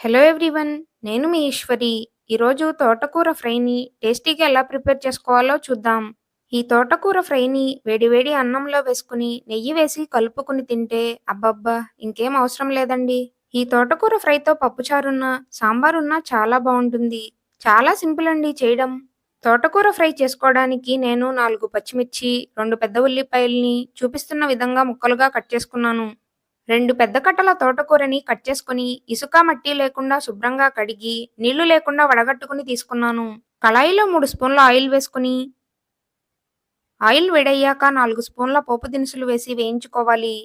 Hello everyone నేను మీ ఈశ్వరి. ఈరోజు తోటకూర ఫ్రైని టేస్టీగా ఎలా ప్రిపేర్ చేసుకోవాలో చూద్దాం. ఈ తోటకూర ఫ్రైని వేడివేడి అన్నంలో వేసుకుని నెయ్యి వేసి కలుపుకుని తింటే అబ్బబ్బా ఇంకేం అవసరం లేదండి. ఈ తోటకూర ఫ్రైతో పప్పుచారున్నా సాంబారున్నా చాలా బాగుంటుంది. చాలా సింపుల్ అండి చేయడం. తోటకూర ఫ్రై చేసుకోవడానికి నేను నాలుగు పచ్చిమిర్చి రెండు పెద్ద ఉల్లిపాయల్ని చూపిస్తున్న విధంగా ముక్కలుగా కట్ చేసుకున్నాను. రెండు పెద్ద కట్టల తోటకూరని కట్ చేసుకుని ఇసుక మట్టి లేకుండా శుభ్రంగా కడిగి నీళ్ళు లేకుండా వడగట్టుకుని తీసుకున్నాను. కళాయిలో మూడు స్పూన్ల ఆయిల్ వేసుకుని ఆయిల్ వేడయ్యాక నాలుగు స్పూన్ల పోపు దినుసులు వేసి వేయించుకోవాలి.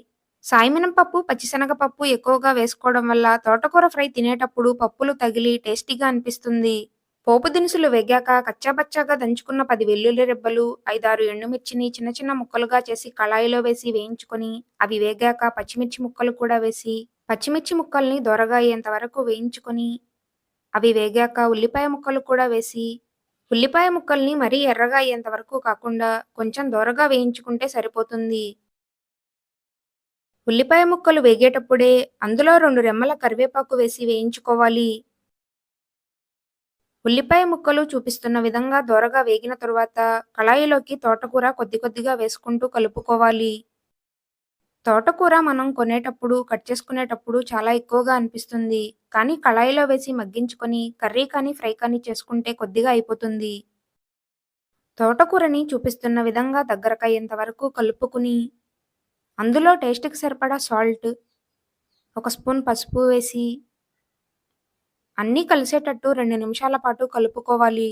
సాయిమినపప్పు పచ్చిశనగపప్పు ఎక్కువగా వేసుకోవడం వల్ల తోటకూర ఫ్రై తినేటప్పుడు పప్పులు తగిలి టేస్టీగా అనిపిస్తుంది. పోపు దినుసులు వేగాక కచ్చాబచ్చాగా దంచుకున్న పది వెల్లుల్లి రెబ్బలు ఐదారు ఎండుమిర్చిని చిన్న చిన్న ముక్కలుగా చేసి కళాయిలో వేసి వేయించుకొని అవి వేగాక పచ్చిమిర్చి ముక్కలు కూడా వేసి పచ్చిమిర్చి ముక్కల్ని దొరగా అయ్యేంత వరకు వేయించుకొని అవి వేగాక ఉల్లిపాయ ముక్కలు కూడా వేసి ఉల్లిపాయ ముక్కల్ని మరీ ఎర్రగా అయ్యేంత వరకు కాకుండా కొంచెం దొరగా వేయించుకుంటే సరిపోతుంది. ఉల్లిపాయ ముక్కలు వేగేటప్పుడే అందులో రెండు రెమ్మల కరివేపాకు వేసి వేయించుకోవాలి. ఉల్లిపాయ ముక్కలు చూపిస్తున్న విధంగా దోరగా వేగిన తరువాత కళాయిలోకి తోటకూర కొద్ది కొద్దిగా వేసుకుంటూ కలుపుకోవాలి. తోటకూర మనం కొనేటప్పుడు కట్ చేసుకునేటప్పుడు చాలా ఎక్కువగా అనిపిస్తుంది. కానీ కళాయిలో వేసి మగ్గించుకొని కర్రీ కానీ ఫ్రై కానీ చేసుకుంటే కొద్దిగా అయిపోతుంది. తోటకూరని చూపిస్తున్న విధంగా దగ్గరకయ్యేంత వరకు కలుపుకుని అందులో టేస్ట్కి సరిపడా సాల్ట్ ఒక స్పూన్ పసుపు వేసి అన్నీ కలిసేటట్టు రెండు నిమిషాల పాటు కలుపుకోవాలి.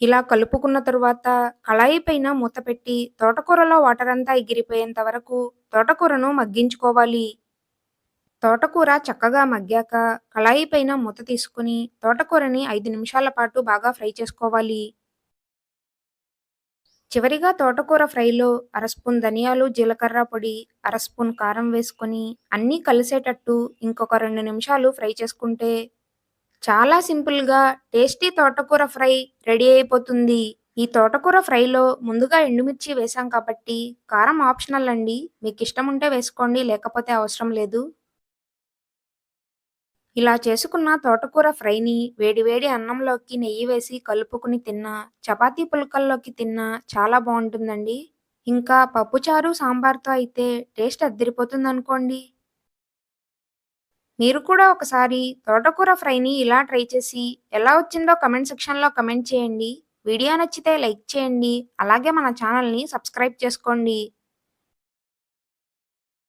ఇలా కలుపుకున్న తరువాత కళాయి పైన మూత పెట్టి తోటకూరలో వాటర్ అంతా ఎగిరిపోయేంత వరకు తోటకూరను మగ్గించుకోవాలి. తోటకూర చక్కగా మగ్గాక కళాయి పైన మూత తీసుకుని తోటకూరని ఐదు నిమిషాల పాటు బాగా ఫ్రై చేసుకోవాలి. చివరిగా తోటకూర ఫ్రైలో అర స్పూన్ ధనియాలు జీలకర్ర పొడి అర స్పూన్ కారం వేసుకొని అన్నీ కలిసేటట్టు ఇంకొక రెండు నిమిషాలు ఫ్రై చేసుకుంటే చాలా సింపుల్గా టేస్టీ తోటకూర ఫ్రై రెడీ అయిపోతుంది. ఈ తోటకూర ఫ్రైలో ముందుగా ఎండుమిర్చి వేసాం కాబట్టి కారం ఆప్షనల్ అండి. మీకు ఇష్టం ఉంటే వేసుకోండి లేకపోతే అవసరం లేదు. ఇలా చేసుకున్న తోటకూర ఫ్రైని వేడివేడి అన్నంలోకి నెయ్యి వేసి కలుపుకుని తిన్నా చపాతీ పులకల్లోకి తిన్నా చాలా బాగుంటుందండి. ఇంకా పప్పుచారు సాంబార్తో అయితే టేస్ట్ అద్దరిపోతుంది అనుకోండి మీరు కూడా ఒకసారి తోటకూర ఫ్రైని ఇలా ట్రై చేసి ఎలా వచ్చిందో కమెంట్ సెక్షన్లో కమెంట్ చేయండి. వీడియో నచ్చితే లైక్ చేయండి. అలాగే మన ఛానల్ని సబ్స్క్రైబ్ చేసుకోండి.